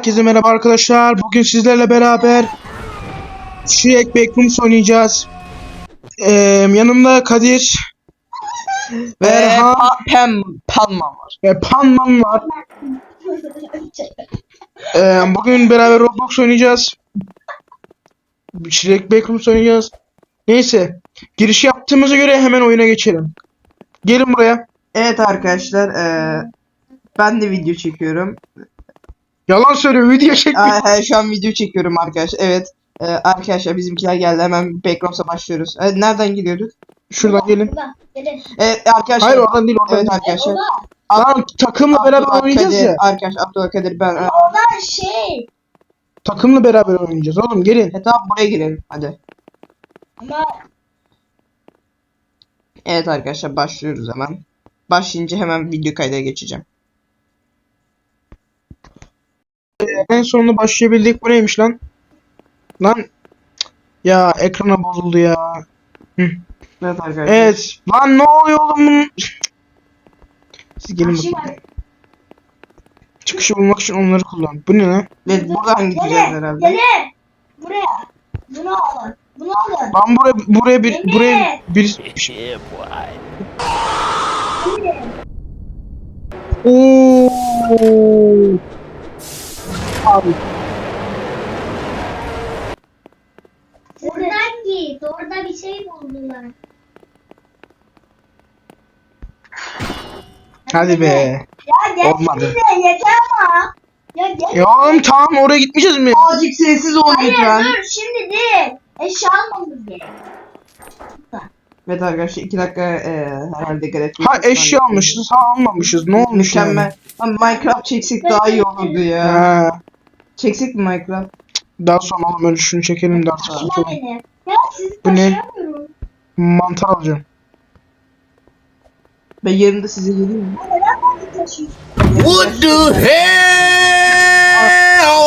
Herkese merhaba arkadaşlar. Bugün sizlerle beraber Shrek Backrooms oynayacağız. Ee, yanımda Kadir ve Erhan pa Pem Palma var. ve Panman var. Ee, bugün beraber Roblox oynayacağız. Shrek Backrooms oynayacağız. Neyse. Giriş yaptığımıza göre hemen oyuna geçelim. Gelin buraya. Evet arkadaşlar eee, ben de video çekiyorum. Yalan söylüyor. Video. Aa, he, şu an video çekiyorum arkadaşlar. Evet. Eee, arkadaşlar bizimkiler geldi hemen Backrooms'a başlıyoruz. Evet, nereden gidiyorduk? Şuradan gelin. Gelin. Evet arkadaşlar. Hayır oradan değil oradan Evet değil. arkadaşlar. Lan takımla beraber oynayacağız ya. Arkadaşlar Abdülkadir ben. Oradan şey. Takımla beraber oynayacağız oğlum gelin. E tamam buraya girelim hadi. Ama Evet arkadaşlar başlıyoruz hemen. Başlayınca hemen video kayda geçeceğim. En sonunda başlayabildik. Bu neymiş lan? Lan ya ekrana bozuldu ya. Evet arkadaşlar. Evet. Lan ne oluyor oğlum bunun? Siz gelin bakalım. Çıkışı bulmak için onları kullan. Bu ne lan? Evet buradan gideceğiz gelin. herhalde. Gelin. Buraya. Bunu alın. Bunu alın. Lan buraya buraya bir Emre! buraya bir Gelin. Oo. Abi Oradan git. Orada bir şey buldular. hadi be. Ya gel Olmadı. şimdi yeter ama. Ya gel. Ya oğlum tamam oraya gitmeyeceğiz mi? Azıcık sessiz ol Hayır lütfen. dur şimdi değil. Eşya almamız gerek. Evet arkadaşlar 2 dakika eee, herhalde gerek Ha eşya almışız, ha almamışız. Ne olmuş yani? Mükemmel. Minecraft çeksek daha iyi olurdu ya. Ha, Çeksek mi Minecraft? daha sonra oğlum önce şunu çekelim de artık. Ya sizi Bu ne? taşıyamıyorum. Mantar alacağım. Ben yarın da size geleyim mi? Neden beni taşıyorsun? What the hell?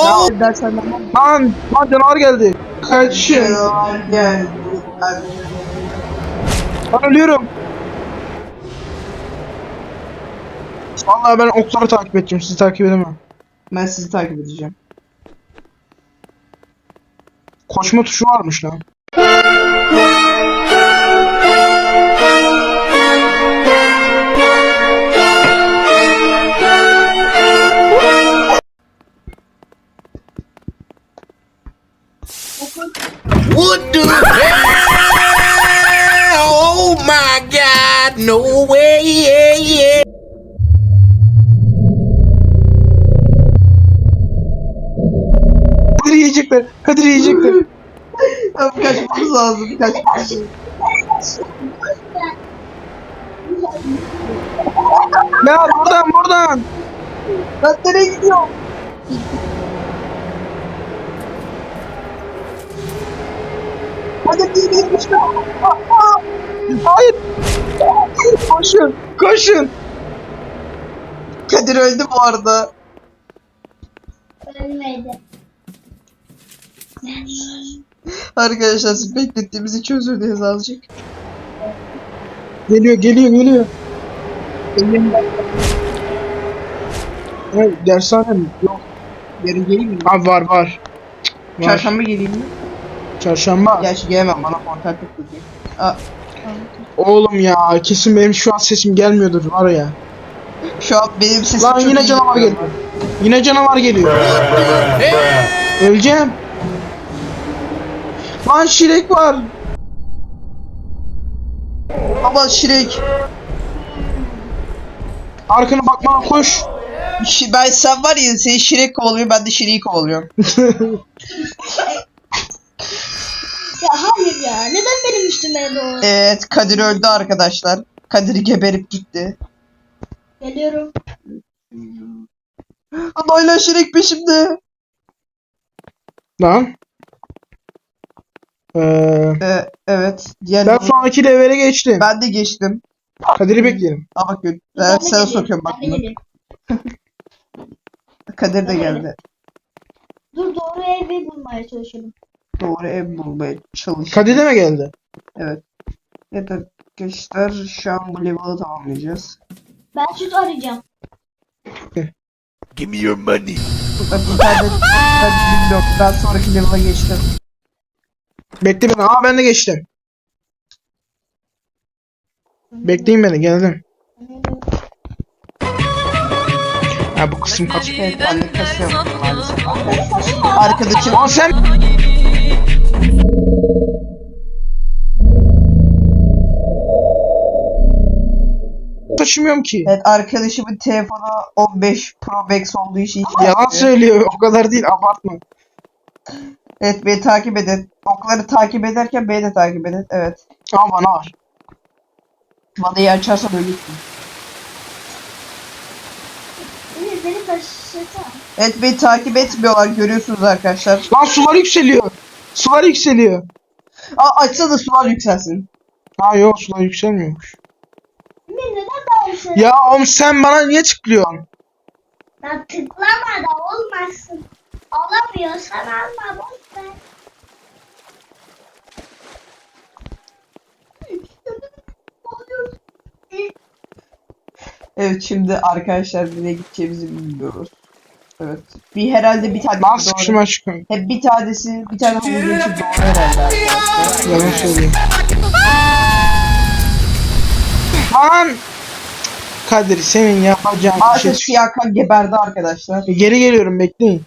Ya dersen ben Lan, lan canavar geldi. Kaçın. Gel. Ben ölüyorum. Vallahi ben okları takip edeceğim. Sizi takip edemem. Ben sizi takip edeceğim. Koşma tuşu varmış lan. What the hell? Oh my god, no way, yeah, yeah. Kadir yiyecekler. Abi kaçmamız lazım. Kaçmamız ya buradan buradan. Ben nereye gidiyorum? Hadi bir gitmişler. Hayır. Koşun. Koşun. Kadir öldü bu arada. Arkadaşlar siz beklettiğimiz için özür dileriz azıcık. Geliyor geliyor geliyor. Evet, dershane mi? Yok. Yarın geleyim mi? Abi var var. Var. Çarşamba geleyim mi? Çarşamba. Gerçi gelemem bana kontak yok. Aa, Oğlum ya kesin benim şu an sesim gelmiyordur var ya. şu an benim sesim Lan çok yine iyi canavar geliyor. geliyor. Yine canavar geliyor. Öleceğim. Lan şirek var. Ama Şirek. Arkana bakmana koş. Şi- Ben sen var ya seni Şirek kovalıyor ben de Şirek'i kovalıyorum. Ya hayır ya. Neden benim üstüme doğru? Evet Kadir öldü arkadaşlar. Kadir geberip gitti. Geliyorum. Ama hala Şirek peşimde. Lan. Ee, Ee, evet. Diğer ben sonraki levele geçtim. ben de geçtim. Kadir'i bekleyelim. Aa bak gö- Ben de sana geleyim, sokuyorum bak ben de bunu. geleyim. Kadir de geldi. Dur doğru evi bulmaya çalışalım. Doğru ev bulmaya çalış. Kadir de mi geldi? Evet. Evet arkadaşlar şu an bu level'ı tamamlayacağız. Ben süt arayacağım. Give me your money. Bir tane ben bilmiyorum. Ben sonraki level'a geçtim. Bekle beni. Aa ben de geçtim. Bekleyin beni geldim. Ha bu kısım kaç. Evet ben de kasıyorum maalesef. Arkadaşım Aa sen taşımıyorum ki. Evet arkadaşımın telefonu 15 Pro Max olduğu için Yalan söylüyor. O kadar değil. Abartma. Evet beni takip edin. Okları takip ederken beni de takip edin. Evet. Ama bana var. Bana açarsan ölürsün. Emir beni taşısana. Evet beni takip etmiyorlar görüyorsunuz arkadaşlar. Lan sular yükseliyor. Sular yükseliyor. Aa açsa da sular yükselsin. Ha yok sular yükselmiyormuş. Emir neden daha? Ya oğlum sen bana niye tıklıyorsun? Lan tıklama da olmazsın. Alamıyorsan alma boş. Evet şimdi arkadaşlar nereye gideceğimizi bilmiyoruz. Evet. Bir herhalde bir tane Lan doğru. sıkışım aşkım. Hep bir tanesi bir tane havuzun için doğru herhalde arkadaşlar. Yalan söylüyor. Lan! Kadir senin yapacağın bir şey. Maalesef siyah kan geberdi arkadaşlar. Geri geliyorum bekleyin.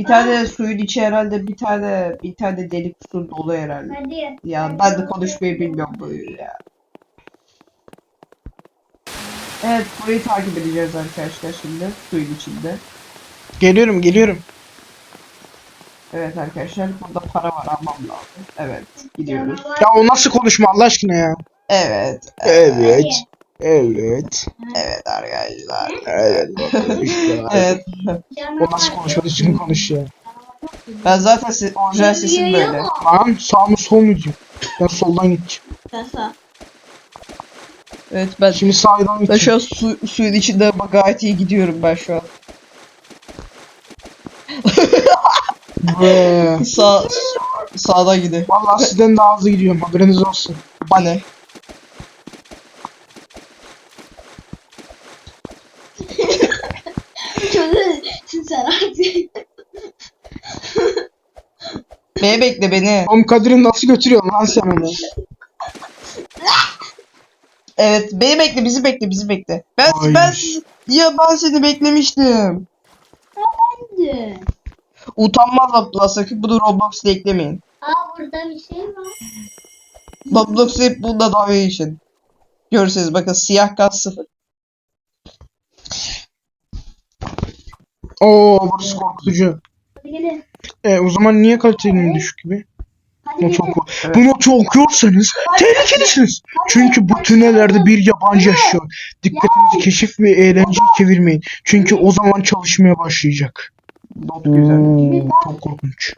Bir tane suyun içi herhalde bir tane bir tane delik su dolu herhalde. Hadi. Ya ben de konuşmayı bilmiyorum böyle ya. Evet burayı takip edeceğiz arkadaşlar şimdi suyun içinde. Geliyorum geliyorum. Evet arkadaşlar burada para var almam lazım. Evet gidiyoruz. Ya o nasıl konuşma Allah aşkına ya. Evet. Evet. Evet. Evet arkadaşlar. Evet. Evet. O nasıl konuşma düzgün konuş ya. Ben zaten se orijinal sesim böyle. Lan sağ mı sol mu diyeyim? Ben soldan gideceğim. Evet ben Şimdi sağdan ben gideceğim. şu an su, suyun içinde gayet iyi gidiyorum ben şu an. Sağ sağdan gidiyor. Vallahi sizden daha hızlı gidiyorum haberiniz olsun. Bana ne? Çok sen artık. Beni bekle beni. Oğlum Kadir'i nasıl götürüyorsun lan sen onu? Evet beni bekle bizi bekle bizi bekle. Ben Ay. ben ya ben seni beklemiştim. Hadi. Utanmaz Abdullah sakın bunu Roblox'ta eklemeyin. Aa burada bir şey var. Roblox'ta hep bunda dalga geçin. Görürseniz bakın siyah gaz sıfır. Oo burası korkutucu. Hadi gelin. E, o zaman niye kalitenin düşük gibi? Hadi Bunu gelin. çok, bunu çok okuyorsanız tehlikelisiniz. Çünkü bu tünellerde bir yabancı yaşıyor. Dikkatinizi keşif ve eğlenceyi çevirmeyin. Çünkü o zaman çalışmaya başlayacak. Not güzel. Oo, çok korkunç.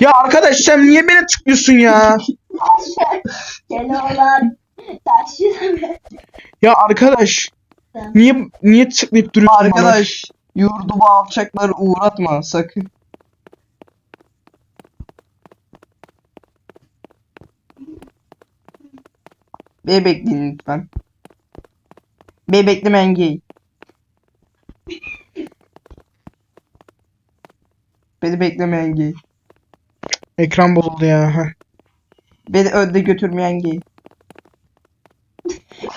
Ya arkadaş sen niye beni tıklıyorsun ya? Gel Ya arkadaş niye niye tıklayıp duruyorsun bana? Arkadaş yurdumu alçakları uğratma sakın. Beni bekleyin lütfen. Beni beklemeyen gay. Beni beklemeyen gay. Ekran bozuldu ya. heh. Beni önde götürmeyen gay.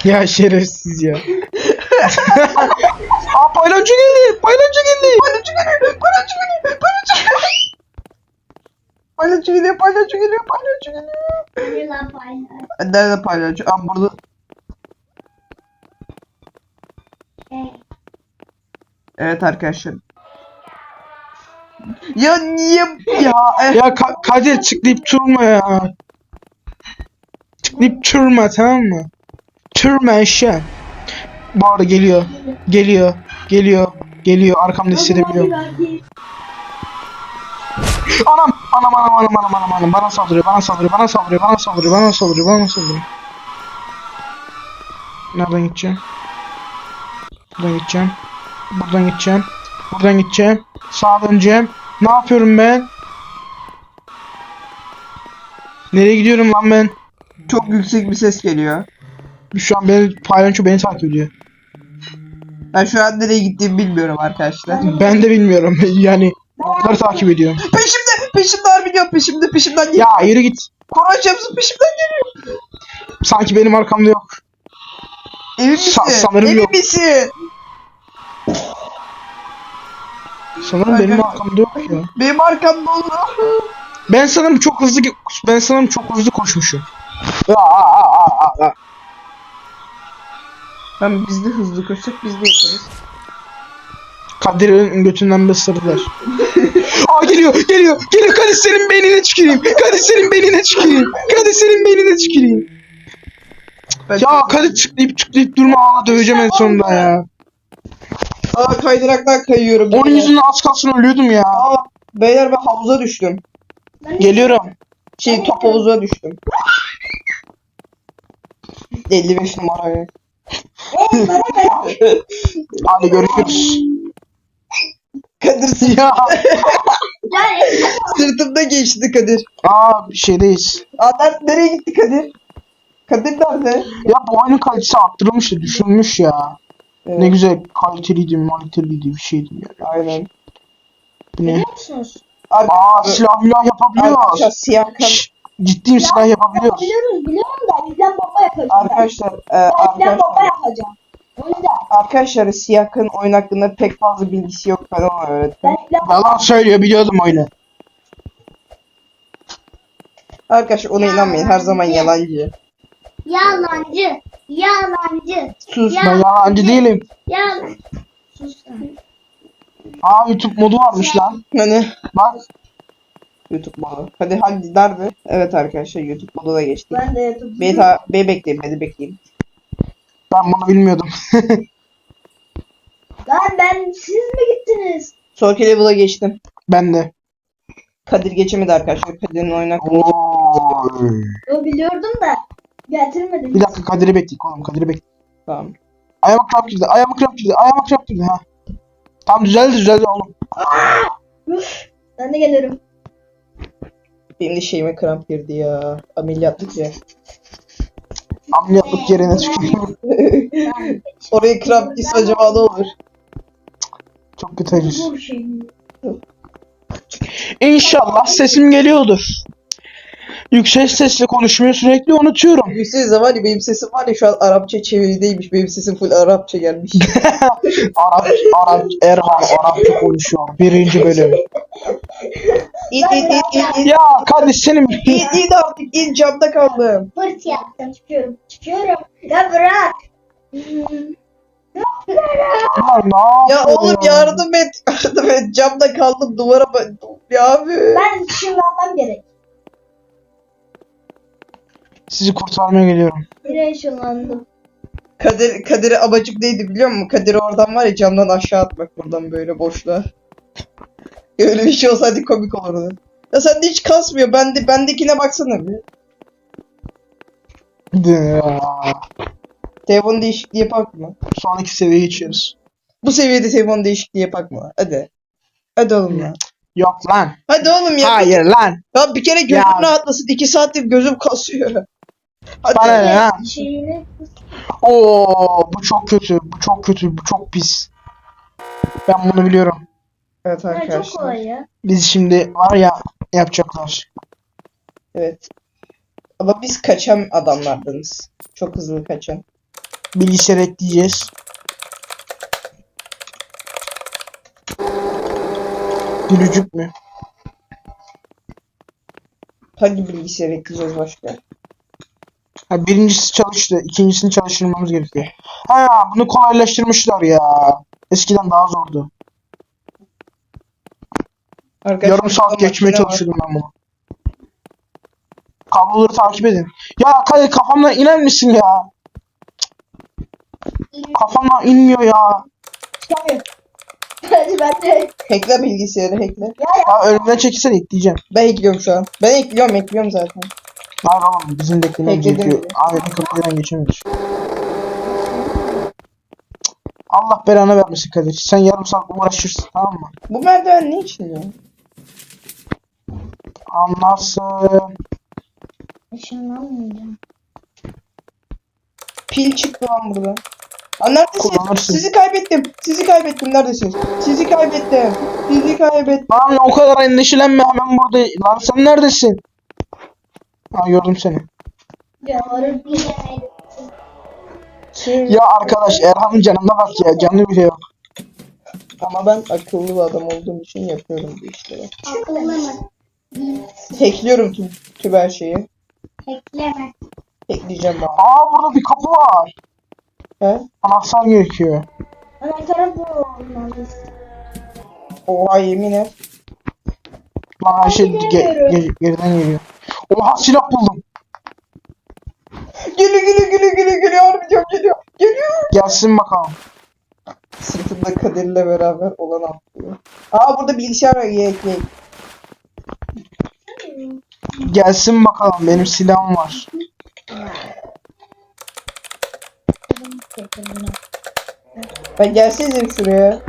Ya şerefsiz ya. Aa paylancı geldi. Paylancı geldi. Paylaşçı geliyor, paylaşçı geliyor, paylaşçı geliyor. Paylaşçı geliyor, paylaşçı geliyor, paylaşçı geliyor. Hadi lan paylaş. Nerede paylaşçı? Aa burada. Hey. Evet arkadaşlar. Ya niye ya? Eh, Ya Ka- Kadir tıklayıp durma ya. Tıklayıp durma tamam mı? Turma eşya. Bu arada geliyor. Geliyor. Geliyor. Geliyor. Arkamda hissedebiliyorum. Anam. Anam anam anam anam anam anam. Bana saldırıyor. Bana saldırıyor. Bana saldırıyor. Bana saldırıyor. Bana saldırıyor. Bana saldırıyor. Nereden gideceğim? Buradan gideceğim. Buradan gideceğim. Buradan gideceğim. Sağa döneceğim. Ne yapıyorum ben? Nereye gidiyorum lan ben? çok yüksek bir ses geliyor. Şu an beni paylaşıyor beni takip ediyor. Ben şu an nereye gittiğimi bilmiyorum arkadaşlar. Ben de bilmiyorum. Yani onları takip ediyorum. Peşimde, peşimden biliyor, peşimde, peşimden geliyor. Ya yürü git. Koray Şems'in peşimden geliyor. Sanki benim arkamda yok. Emin misin? Sa- sanırım Emin yok. misin? Sanırım benim arkamda yok ya. Benim arkamda olur. Ben sanırım çok hızlı ben sanırım çok hızlı koşmuşum. Aa, aa, aa, aa, aa. Tamam biz de hızlı koşsak biz de yaparız. Kadir'in götünden ısırdılar. Aa geliyor, geliyor, geliyor. Kadir senin beynine tüküreyim. Kadir senin beynine tüküreyim. Kadir senin beynine. Ben Ya Kadir çıklayıp çıklayıp durma ağla döveceğim en sonunda ya. Aa kaydıraktan kayıyorum. Onun beyler. yüzünden az kalsın ölüyordum ya. Aa beyler ben havuza düştüm. Geliyorum. Şey top havuzuna düştüm. 55 numaraya. Hadi görüşürüz. Kadir Ya. Sırtımda geçti Kadir. Aa bir şeydeyiz. Adam nereye gitti Kadir? Kadir nerede? Ya bu oyunun kalitesi arttırılmış da düşürülmüş ya. Evet, Ne güzel kaliteliydi, maliteliydi bir şeydi ya. Aynen. Bu ne? biliyor musunuz? Aa silah milah yapabiliyoruz. arkadaşlar siyah kan Şşş, Ciddiyim silah yapabiliyoruz. Biliyoruz biliyorum da yüzden bomba yapacağım. arkadaşlar e, Ben yüzden bomba arkadaşlar yapacağım. O yüzden arkadaşlar siyah kan oyun hakkında pek fazla bilgisi yok ben ona öğrettim. ben Yalan söylüyor biliyordum oyunu. Arkadaşlar ona inanmayın her zaman yalancı. Yalancı. Yalancı. Sus. Ben yalancı değilim. Yalan. Sus. Aa YouTube modu varmış lan. Hani Bak YouTube modu. Hadi hadi nerede? Evet arkadaşlar YouTube modu da geçtik. Ben de YouTube. Beni, ta- beni bekleyin beni bekleyin. ben bunu bilmiyordum. Lan ben siz mi gittiniz? Sonraki level'a geçtim. ben de. Kadir geçemedi arkadaşlar. Kadir'in oyuna Oy. Yo biliyordum da getirmedim. Bir dakika Kadir'i bekleyin oğlum Kadir'i bekleyin. Tamam. Ayağıma kramp girdi, ayağıma kramp girdi, ayağıma kramp girdi ha. Tamam düzeldi düzeldi oğlum. Üf, ben de gelirim. Benim de şeyime kramp girdi ya. Ameliyatlık ya. Ameliyatlık yerine tükürüyorum. Ben Oraya kramp girse acaba ne olur? Çok kötü acır. şey. İnşallah sesim geliyordur. Yüksek sesle konuşmayı sürekli unutuyorum. Yüksek var ya benim sesim var ya şu an Arapça çevirideymiş. Benim sesim full Arapça gelmiş. Arap, Arap, Erhan Arapça konuşuyor. Birinci bölüm. İn in in in in. Ya Kadir senin... İn in artık in camda kaldım. Fırt yaptım. Çıkıyorum. Çıkıyorum. Ya bırak. Hmm. Lan ne Ya oğlum yardım et. Yardım et. Camda kaldım duvara. Ya abi. Ben ışınlanmam gerek. Sizi kurtarmaya geliyorum. Yine ışınlandım. Kadir, Kadir'e amacım neydi biliyor musun? Kadir'i oradan var ya camdan aşağı atmak buradan böyle boşluğa. Öyle bir şey olsaydı komik olurdu. Ya sende hiç kasmıyor. Bende, bendekine baksana bir. Ya. Telefon değişikliği yapak mı? Sonraki seviyeye geçiyoruz. Bu seviyede telefon değişikliği yapak mı? Hadi. Hadi oğlum ya. Yok lan. Hadi oğlum ya. Hayır lan. Ya bir kere gözüm Ya. rahatlasın. İki saattir gözüm kasıyor. Hadi. Bana ne ha? Şeyini Oo bu çok kötü. Bu çok kötü. Bu çok pis. Ben bunu biliyorum. Evet Ha, çok arkadaşlar. kolay ya. Biz şimdi var ya yapacaklar. Evet. Ama biz kaçan adamlardınız. Çok hızlı kaçan. Bilgisayar ekleyeceğiz. Gülücük mü? Hangi bilgisayar ekleyeceğiz başka? Ha, birincisi çalıştı. ikincisini çalıştırmamız gerekiyor. Ha bunu kolaylaştırmışlar ya. Eskiden daha zordu. Arkadaşlar, Yarım saat geçmeye çalışıyordum ben bunu. Kabloları takip edin. Ya Kadir kafamdan iner misin ya? Kafamdan inmiyor ya. Çıkamıyorum. Hadi ben de. Hackle bilgisayarı hackle. Ya ya. Ya önümden çekilsene ekleyeceğim. Ben ekliyorum şu an. Ben ekliyorum ekliyorum zaten. Hayır oğlum bizim de eklememiz Ekledim gerekiyor. bile. Aynı kapıdan geçemiyoruz. Allah belanı vermesin Kadir. Sen yarım saat uğraşırsın tamam mı? Bu merdiven ne için ya? Anlarsın. Işınlanmayacağım. Pil çıktı lan burada. Aa, neredesiniz? Kullanırsın. Sizi kaybettim. Sizi kaybettim. Neredesiniz? Sizi kaybettim. Sizi kaybettim. Lan o kadar endişelenme hemen burada. Lan sen neredesin? Ha gördüm seni. Siz- Ya arkadaş Erhan'ın canına bak ya canı bile yok. Ama ben akıllı bir adam olduğum için yapıyorum bu işleri. Akıllı mı? Hackliyorum tüm, tüm her şeyi. Ekleme. Hackleyeceğim ben. Aa burada bir kapı var. He? Anahtar gerekiyor. Anahtarı bu olmalıyız. Oha yemin et. Lan şey ge- ge- geriden geliyor. Oha silah buldum. Gülü gülü gülü gülü gülü harbi çok geliyor. Geliyor. Gelsin bakalım. Sırtında Kadir'le beraber olan atlıyor. Aa burada bilgisayar var. Yek yek. Gelsin bakalım benim silahım var. Ben gelsenize şuraya.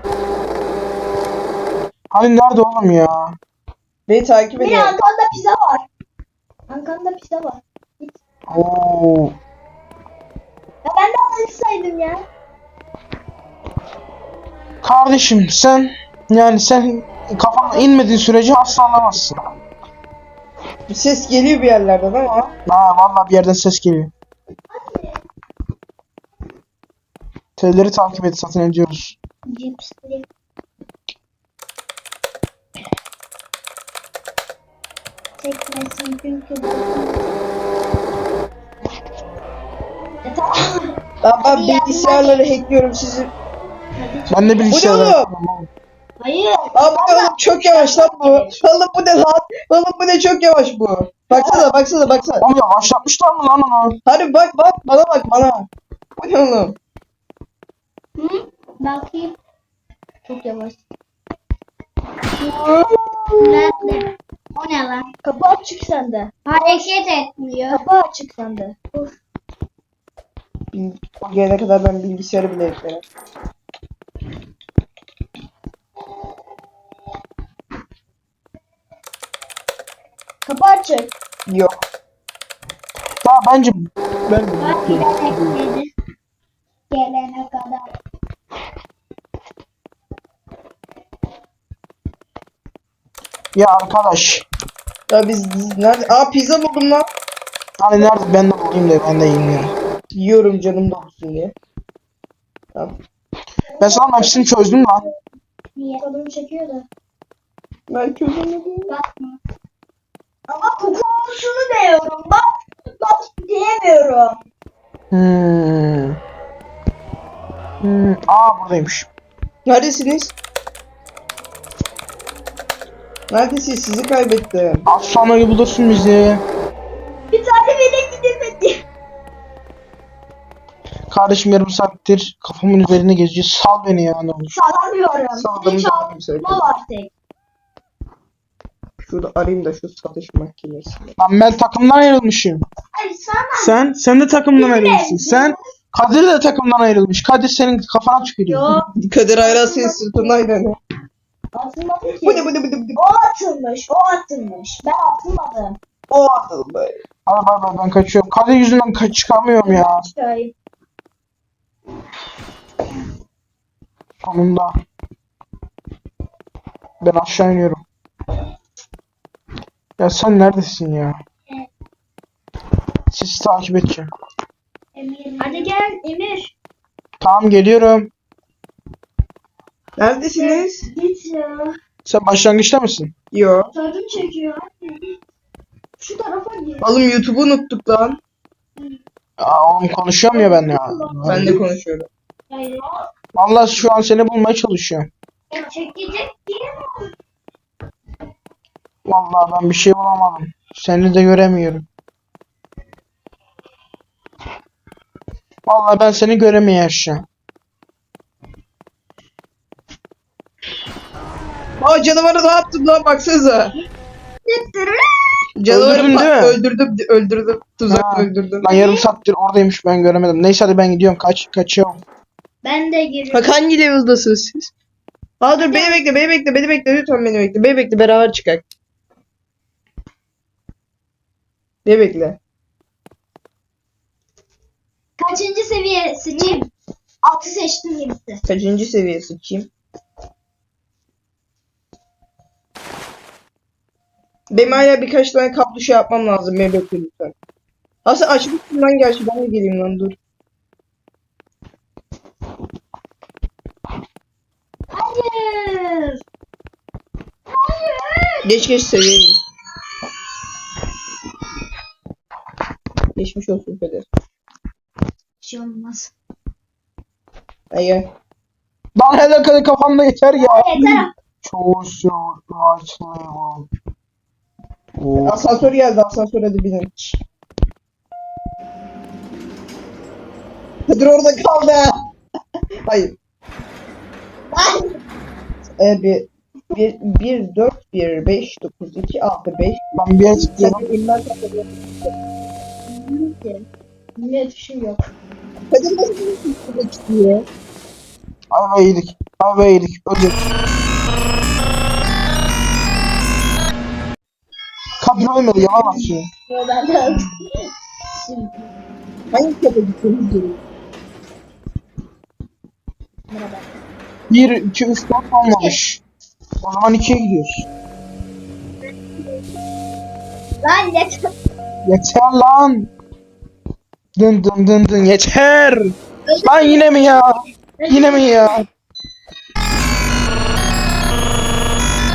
Hani nerede oğlum ya? Beni takip Bir edin. arkanda pizza var. Arkanda pizza var. Oo. Ya ben de alışsaydım ya. Kardeşim sen yani sen kafana inmediğin sürece asla alamazsın. Bir ses geliyor bir yerlerden ama. Ha vallahi bir yerden ses geliyor. Telleri takip et satın ediyoruz. Cipsli. Çekmesin çünkü ya, bilgisayarları hackliyorum sizi. Ben de bilgisayar. Bu ne oğlum? Hayır. Aa bu ne oğlum çok yavaş lan bu. Oğlum bu ne lan? Oğlum bu ne çok yavaş bu. Baksana baksana baksana. Oğlum yavaşlatmışlar mı lan onu? Hadi bak bak bana bak bana. Bu ne oğlum? Hı? Bakayım. Çok yavaş. Nerede? O ne lan? Kapı açık sende. Hareket etmiyor. Kapı açık sende. O gelene kadar ben bilgisayarı bile eklerim. Kapı açık. Yok. Ya bence Ben de bekledi. Gelene kadar. Ya arkadaş. Ya biz, biz nerede? Aa pizza buldum lan. Hani nerede ben de bulayım da ben de yiyeyim ya. Yiyorum canım da olsun diye. Tamam. Ben sana hepsini çözdüm lan. Niye? Tadını çekiyor da. Ben çözemedim. Bakma. Ama kokusunu diyorum. Bak. Bak diyemiyorum. Hmm. Hmm. Aa buradaymış. Neredesiniz? Neredesiniz? Sizi kaybettim. Az sonra bulursun bizi. Bir tane bile gidemedi. Kardeşim yarım saattir kafamın üzerine geziyor. Sal beni ya ne olur. Salamıyorum. Saldım da kimse alma var tek. Şurada arayayım da şu satış makinesi. Lan ben takımdan ayrılmışım. Ay sana. Sen, sen de takımdan Yine. ayrılmışsın. Sen, Kadir de takımdan ayrılmış. Kadir senin kafana tükürüyor. Yok. Kadir Ayran senin sırtındaydı. Ne? Atılmadı ki. Bu ne bu ne bu ne bu ne? O atılmış. O atılmış. Ben atılmadım. O atıldı be. Hadi bay bay ben kaçıyorum. Kadir yüzünden kaç çıkamıyorum ya. Çıkayım. Sonunda. Ben aşağı iniyorum. Ya sen neredesin ya? Evet. Sizi takip edeceğim. Emir. Hadi gel Emir. Tamam geliyorum. Neredesiniz? Git ya. Sen başlangıçta mısın? Yo. Tadım çekiyor. Şu tarafa gir. Oğlum YouTube'u unuttuk lan. Aa, oğlum konuşuyorum ya ben ya. Ben de konuşuyorum. Hayır. Vallahi şu an seni bulmaya çalışıyorum. Çekecek diye mi? Vallahi ben bir şey bulamadım. Seni de göremiyorum. Vallahi ben seni göremiyorum şu an. Aa canavarı ne yaptım lan baksanıza. Canavarı Öldürdün değil mi? öldürdüm öldürdüm. Tuzak Ha. öldürdüm. Lan yarım saattir oradaymış ben göremedim. Neyse hadi ben gidiyorum. Kaç kaçıyorum. Ben de giriyorum. Bak hangi level'dasınız siz? Aa dur beni bekle beni bekle beni bekle lütfen beni bekle. Beni bekle beraber çıkak. Beni bekle. Kaçıncı seviye seçeyim? Altı seçtim gitti. Kaçıncı seviye sıçayım? Benim hala birkaç tane kaplı şey yapmam lazım. Beni bekle lütfen. Aslında açmışsın lan gerçi. Ben de geleyim lan dur. Hayır. Hayır. Geç geç seviye geç. Geçmiş olsun Kadir. Bir şey olmaz. Lan hele kadar kafamda yeter ya. Yeter. Choose your right level. Oo. Asansör geldi. Asansör hadi binin. Kadir orada kaldı. Hayır. Ee, bir, bir, bir, dört, bir, beş, dokuz, iki, altı, beş. Ben bir Kadir. Ne tuşum yok. Kadir nasıl bir şey be yedik. Ay be yedik. Öldük. Kadın ölmedi yalan atıyor. Yo, Ben de Şimdi Hangi kapı gittiniz? merhaba. 1, 2, 3, 4 olmamış. O zaman 2'ye gidiyoruz. Lan yeter. Yeter lan. Dın dın dın dın yeter. Lan yine mi ya? Yine mi ya?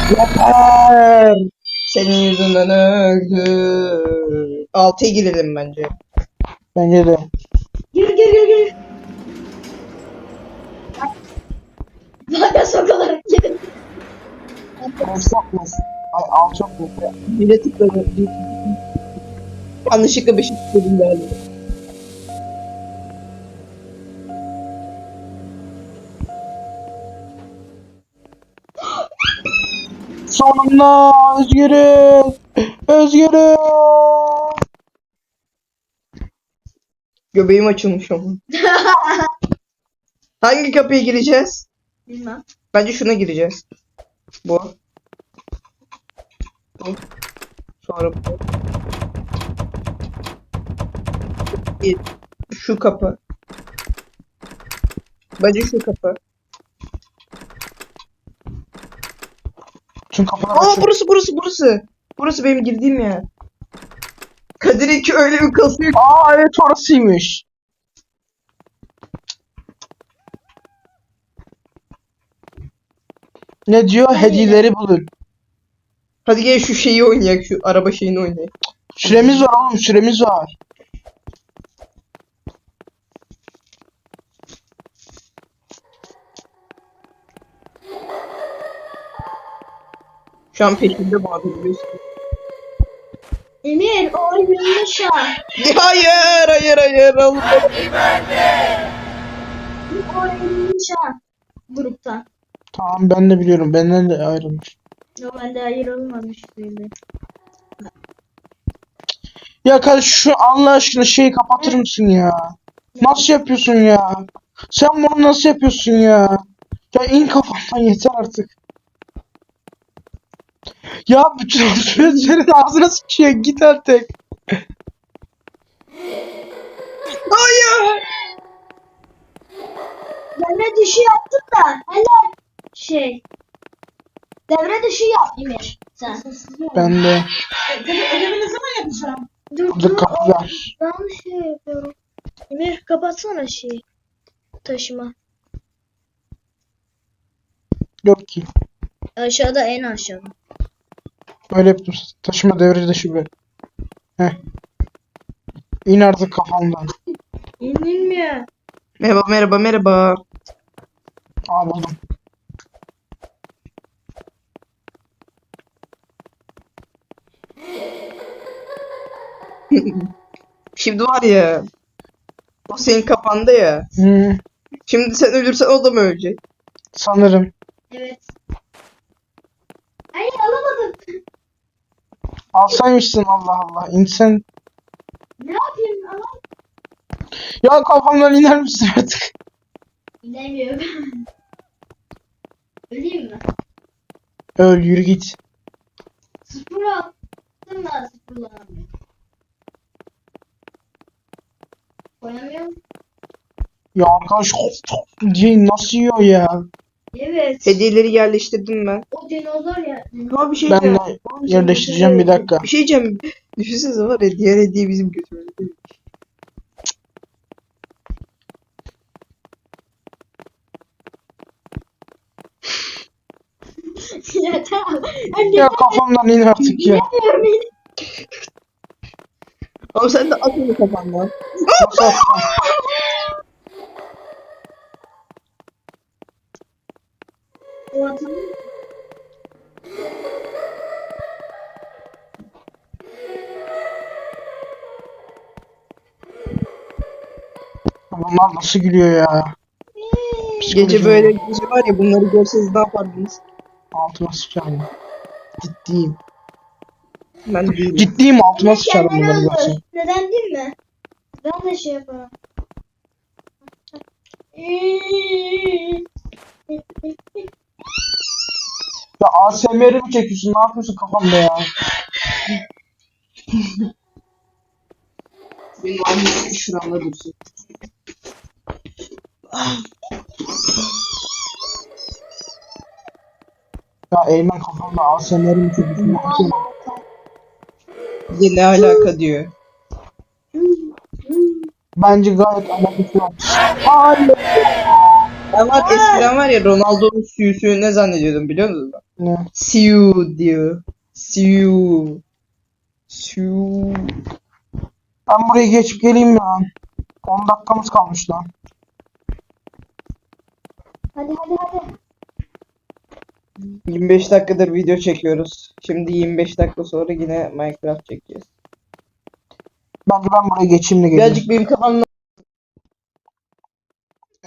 Yeter. Senin yüzünden öldüm. Altıya girelim bence. Bence de. Gir gir gir gir. Bana sokular gir. Alçak mı? Ay alçak mı? Bile tıkladım. Yanlışlıkla bir şey tıkladım galiba. Sonunda özgürüz. Özgürüz. Göbeğim açılmış ama. Hangi kapıya gireceğiz? Bilmem. Bence şuna gireceğiz. Bu. Bu. Sonra bu. Şu kapı. Bence şu kapı. Tüm kapılar Aa açık. burası burası burası. Burası benim girdiğim yer. Kadir'inki öyle bir kasıyor. Aa evet orasıymış. Ne diyor? Hediyeleri bulun. Hadi gel şu şeyi oynayak şu araba şeyini oynayak. Süremiz var oğlum süremiz var. Şu an peşinde biliyorsun. Emir o oyunun şu an. Hayır hayır hayır Allah. O oyunun şu an. Gruptan. Tamam ben de biliyorum. Benden de ayrılmış. Yo bende hayır olmamış böyle. Ya kardeş şu Allah aşkına şeyi kapatır mısın ya? Nasıl yapıyorsun ya? Sen bunu nasıl yapıyorsun ya? Ya in kafamdan yeter artık. Ya bütün sürücülerin ağzına sıçıyor. Git artık. Hayır. Devre dışı yaptım da hele şey. Devre dışı yap Emir. Sen. Ben de Ödemi ne zaman yapacağım? Dur burada kapı var. Ben şey yapıyorum. Emir kapatsana şeyi. Taşıma. Yok ki. Aşağıda en aşağıda. Böyle yaptım. Taşıma devre dışı böyle. Heh. İn artık kafamdan. İnilmiyor. Merhaba merhaba merhaba. Aa buldum. Şimdi var ya. O senin kafanda ya. Hı, Şimdi sen ölürsen o da mı ölecek? sanırım. Evet. Ay alamadım. Alsaymışsın Allah Allah. İnsan. Ne yapayım ama? Ya kafamdan iner misin artık? İnemiyorum. Öleyim mi? Öl yürü git. Sıfır attım ben sıfırlanamıyorum. Koyamıyorum. Ya arkadaş diye nasıl yiyor ya? Evet. Hediyeleri yerleştirdim ben. O dinozor ya. Ama bir şey Ben diyeceğim. de yerleştireceğim bir dakika. Bir şey diyeceğim. Düşünsenize var ya diğer hediye bizim götümüzde. ya tamam. Anne Ya kafamdan in artık ya. Ama sen de at onu kafandan. Nasıl atacağım? o adamı Bunlar nasıl gülüyor ya? Gece böyle gece var ya bunları görseniz ne yapardınız? Altıma sıçarım. Ciddiyim. Ben de değilim. Ciddiyim altıma sıçarım bunları görsem. Neden değil mi? Ben de şey yaparım. Ya ASMR'i mi çekiyorsun? Ne yapıyorsun kafamda ya? Benim annem şuramda dursun. Ya Eymen kafamda ASMR'i mi çekiyorsun? Ne yapıyorsun? Bir de ne alaka diyor. Bence gayet alakası var. Hayır. Ben var eskiden var ya Ronaldo'nun suyusu ne zannediyordum biliyor musun? Ne? Siu diyor. Siu. Siu. Ben buraya geçip geleyim ya. 10 dakikamız kalmış lan. hadi hadi hadi. 25 dakikadır video çekiyoruz. Şimdi 25 dakika sonra yine Minecraft çekeceğiz. Bence ben buraya geçeyim de geleyim. Birazcık benim kafamda.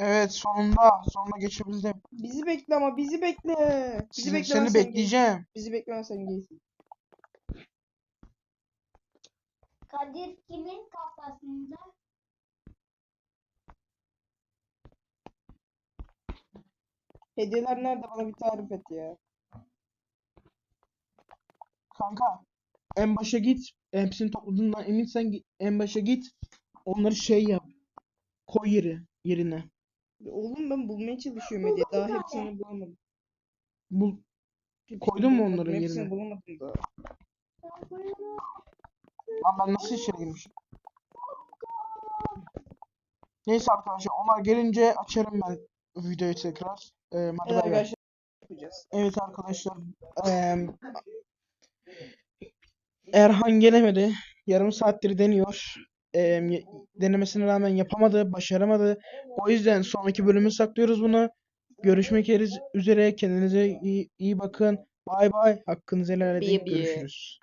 Evet sonunda. Sonunda geçebildim. Bizi bekle ama bizi bekle. Bizi Seni, beklemezsen seni gel. bekleyeceğim. Bizi beklemezsen gelsin. Kadir kimin kafasında? Hediyeler nerede bana bir tarif et ya. Kanka en başa git. Hepsini topladığından eminsen git- en başa git. Onları şey yap. Koy yeri yerine. Oğlum ben bulmaya çalışıyorum hediye. Daha hepsini bulamadım. Bul. Koydun mu bulamadım, onları Hepsini yerine? bulamadım daha. Lan ben nasıl içeri girmişim? Neyse arkadaşlar onlar gelince açarım ben videoyu tekrar. Ee, hadi Evet bay bay. arkadaşlar yapacağız. Evet arkadaşlar. eee, Erhan gelemedi. Yarım saattir deniyor. Ye- denemesine rağmen yapamadı, başaramadı. O yüzden sonraki bölümü saklıyoruz bunu. Görüşmek üzere. Kendinize iyi, iyi bakın. Bay bay. Hakkınızı helal edin. Bye bye. Görüşürüz.